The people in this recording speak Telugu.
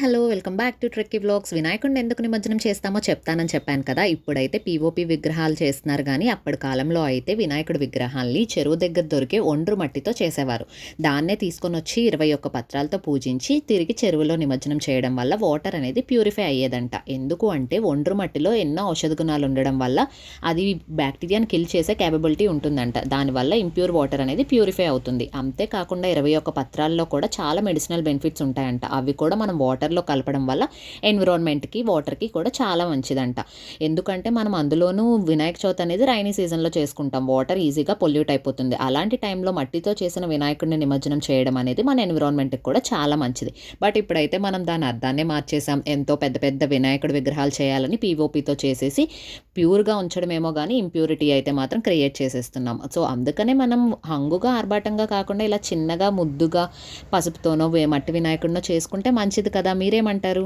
Hello welcome back to Trekky vlogs వినాయకుడిని ఎందుకు నిమజ్జనం చేస్తామో చెప్తానని చెప్పాను కదా. ఇప్పుడైతే పిఓపి విగ్రహాలు చేస్తున్నారు కానీ అప్పటి కాలంలో అయితే వినాయకుడి విగ్రహాల్ని చెరువు దగ్గర దొరికే ఒండ్రు మట్టితో చేసేవారు. దాన్నే తీసుకొని వచ్చి ఇరవై ఒక్క పత్రాలతో పూజించి తిరిగి చెరువులో నిమజ్జనం చేయడం వల్ల వాటర్ అనేది ప్యూరిఫై అయ్యేదంట. ఎందుకు అంటే ఒండ్రు మట్టిలో ఎన్నో ఔషధ గుణాలు ఉండడం వల్ల అది బ్యాక్టీరియాని కిల్ చేసే క్యాపబిలిటీ ఉంటుందంట. దానివల్ల ఇంప్యూర్ వాటర్ అనేది ప్యూరిఫై అవుతుంది. అంతేకాకుండా ఇరవై ఒక్క పత్రాల్లో కూడా చాలా మెడిసినల్ బెనిఫిట్స్ ఉంటాయంట. అవి కూడా మనం వాటర్ వాటర్లో కలపడం వల్ల ఎన్విరాన్మెంట్కి వాటర్కి కూడా చాలా మంచిదంట. ఎందుకంటే మనం అందులోనూ వినాయక చవితి అనేది రైనీ సీజన్లో చేసుకుంటాం. వాటర్ ఈజీగా పొల్యూట్ అయిపోతుంది. అలాంటి టైంలో మట్టితో చేసిన వినాయకుడిని నిమజ్జనం చేయడం అనేది మన ఎన్విరాన్మెంట్కి కూడా చాలా మంచిది. బట్ ఇప్పుడైతే మనం దాని అర్థాన్నే మార్చేసాం ఎంతో పెద్ద పెద్ద వినాయకుడి విగ్రహాలు చేయాలని పీఓపీతో చేసేసి ప్యూర్గా ఉంచడమేమో కానీ ఇంప్యూరిటీ అయితే మాత్రం క్రియేట్ చేసేస్తున్నాం. సో అందుకనే మనం హంగుగా ఆర్భాటంగా కాకుండా ఇలా చిన్నగా ముద్దుగా పసుపుతోనో వే- మట్టి వినాయకుడినో చేసుకుంటే మంచిది కదా. మీరేమంటారు?